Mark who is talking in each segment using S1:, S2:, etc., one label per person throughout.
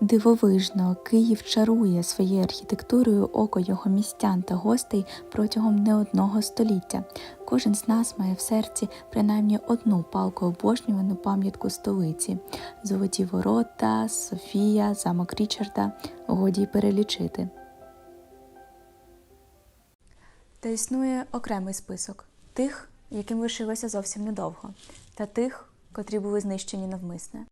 S1: Дивовижно, Київ чарує своєю архітектурою око його містян та гостей протягом не одного століття. Кожен з нас має в серці принаймні одну палку обожнювану пам'ятку столиці: Золоті ворота, Софія, замок Річарда. Годі перелічити. Та існує окремий список тих, яким лишилося зовсім недовго, та тих, котрі були знищені навмисне.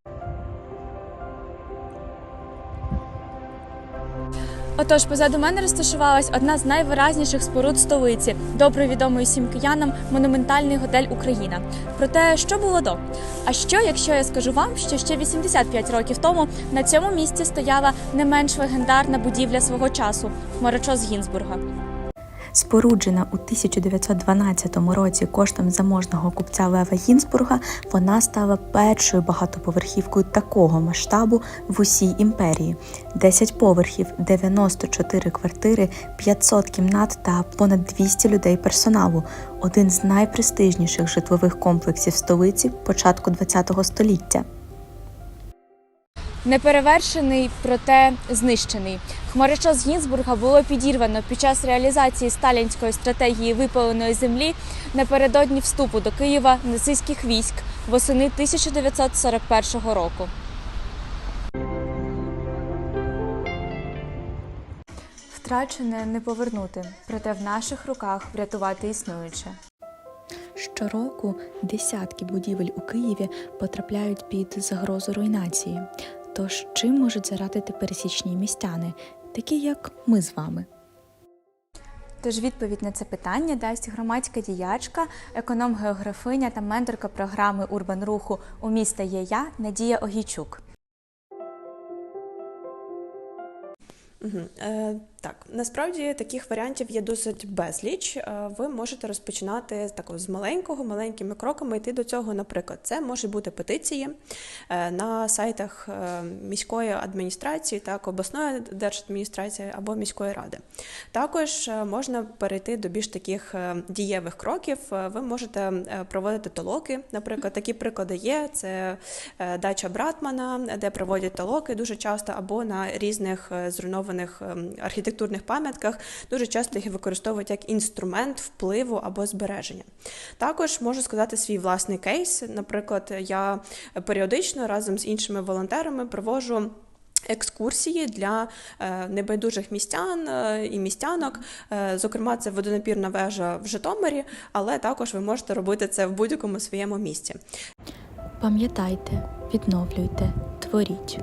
S2: Отож, позаду мене розташувалась одна з найвиразніших споруд столиці, добре відомої всім киянам монументальний готель Україна. Проте, що було до? А що, якщо я скажу вам, що ще 85 років тому на цьому місці стояла не менш легендарна будівля свого часу Хмарочос Гінзбурга?
S1: Споруджена у 1912 році коштом заможного купця Лева Гінзбурга, вона стала першою багатоповерхівкою такого масштабу в усій імперії: 10 поверхів, 94 квартири, 500 кімнат та понад 200 людей персоналу. Один з найпрестижніших житлових комплексів столиці початку ХХ століття.
S2: Неперевершений, проте знищений. Хмарочос Гінзбурга було підірвано під час реалізації сталінської стратегії випаленої землі напередодні вступу до Києва нацистських військ восени 1941 року.
S1: Втрачене не повернути, проте в наших руках врятувати існуюче. Щороку десятки будівель у Києві потрапляють під загрозу руйнації. Тож чим можуть зарадити пересічні містяни, такі як ми з вами? Тож відповідь на це питання дасть громадська діячка, економ-географиня та менторка програми Урбан Руху у міста є я Надія Огійчук.
S3: Угу. Так, насправді таких варіантів є досить безліч. Е, ви можете розпочинати з з маленького, маленькими кроками йти до цього. Наприклад, це може бути петиції е, на сайтах е, міської адміністрації, так, обласної держадміністрації або міської ради. Також можна перейти до більш таких дієвих кроків. Ви можете проводити толоки. Наприклад, такі приклади є: це дача Братмана, де проводять толоки дуже часто, або на різних зруйнованих ем, архітектурних пам'ятках. Дуже часто їх використовують як інструмент впливу або збереження. Також можу сказати свій власний кейс. Наприклад, я періодично разом з іншими волонтерами проводжу. Екскурсії для е, небайдужих містян е, і містянок. Е, Зокрема, це водонапірна вежа в Житомирі, але також ви можете робити це в будь-якому своєму місці.
S1: Пам'ятайте, відновлюйте, творіть.